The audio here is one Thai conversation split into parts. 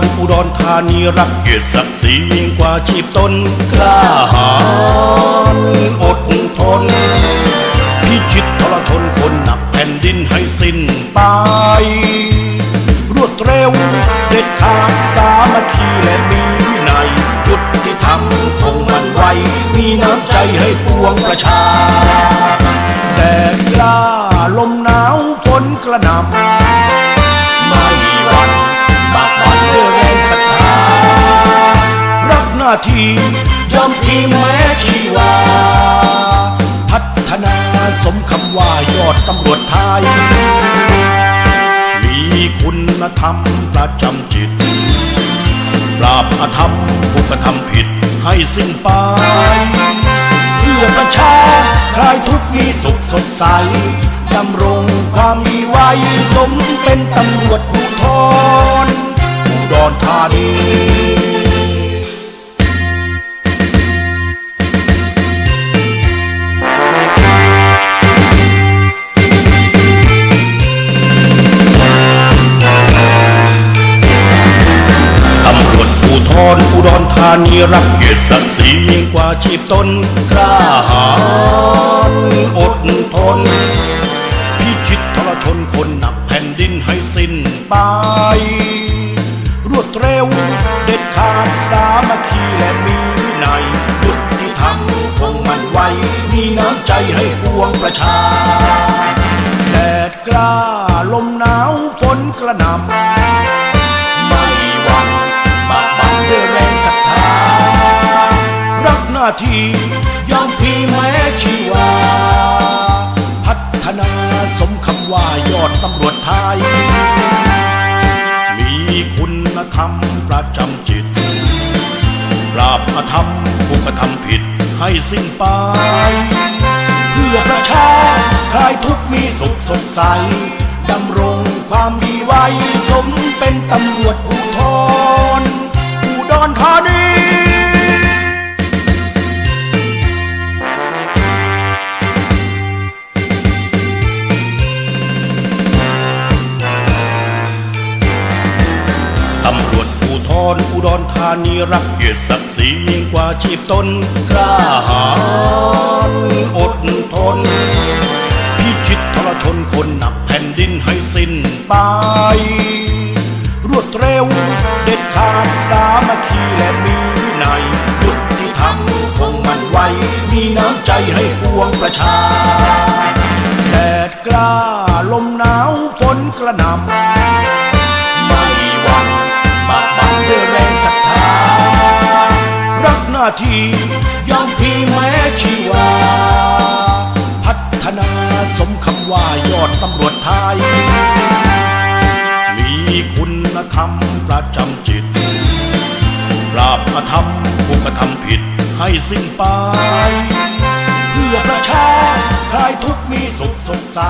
รอุดรธานีรักเกียรติศักดิ์ศรียิ่งกว่าชีพตนกล้าหาญอดทนพิชิตทรชนคนหนักแผ่นดินให้สิ้นไป รวดเร็วเด็ดขาดสามัคคีและมีวินัยยุติธรรมคงมันไวมีน้ำใจให้ปวงประชาแดดกล้าลมหนาวฝนกระหน่ำ ทียอมพีแม้ชีวา พัฒนาสมคำว่ายอดตำรวจไทย มีคุณธรรมประจำจิต ปราบอธรรมผู้กระทำผิดให้สิ้นไป เพื่อประชาคลายทุกมีสุขสดใสดำรงความมีไว้สมเป็นตำรวจภูธรอุดรธานี นีรักเกียรติศักดิ์ศรียิ่งกว่าชีพตนกล้าหาญอดทนพิชิตทรชนคนหนักแผ่นดินให้สิ้นไป รวดเร็วเด็ดขาดสามัคคีและมีวินัยยุติธรรมคงมันไวมีน้ำใจให้ปวงประชาแดดกล้าลมหนาวฝนกระหน่ำาที่ยอมพีแม้ชีวา พัฒนาสมคำว่ายอดตำรวจไทย มีคุณธรรมประจำจิต ปราบอธรรมผู้กระทำผิดให้สิ้นไป เพื่อประชาคลายทุกมีสุขสดใส ดำรงความดีไว้ สมเป็นตำรวจภู นีรักเกียรติศักดิ์ศรียิ่งกว่าชีพตนกล้าหาญอดทนพิชิตทรชนคนหนักแผ่นดินให้สิ้นไป รวดเร็วเด็ดขาดสามัคคีและมีวินัยยุติธรรมคงมันไวมีน้ำใจให้ปวงประชาแดดกล้าลมหนาวฝนกระหน่ำ ที่ยอมพีแม้ชีวา พัฒนาสมคำว่ายอดตำรวจไทย มีคุณธรรมประจำจิต ปราบอธรรมผู้กระทำผิดให้สิ้นไป เพื่อประชาคลายทุกมีสุขสดใส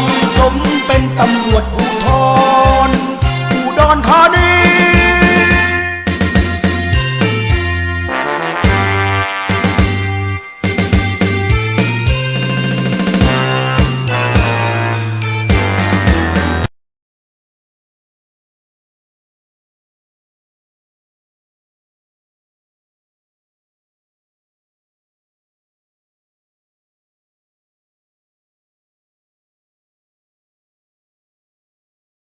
ด